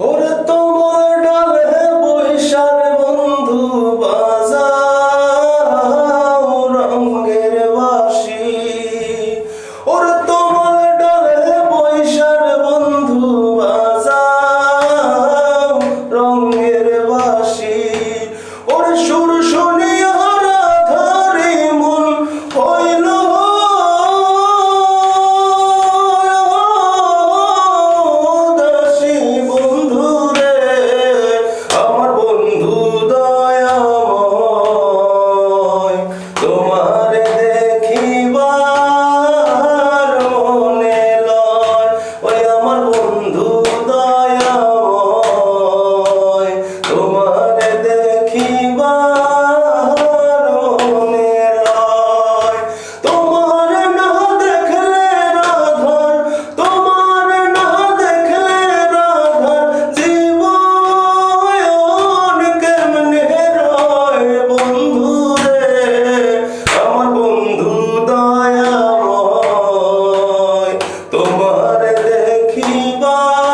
ওর তোমার ডালে বৈশাল বন্ধু বাজাও রঙের বাসি ওরে তোমার ডালে বৈশাল বন্ধু বাজাও রঙের বাসি ওরে সুর আমার Bye.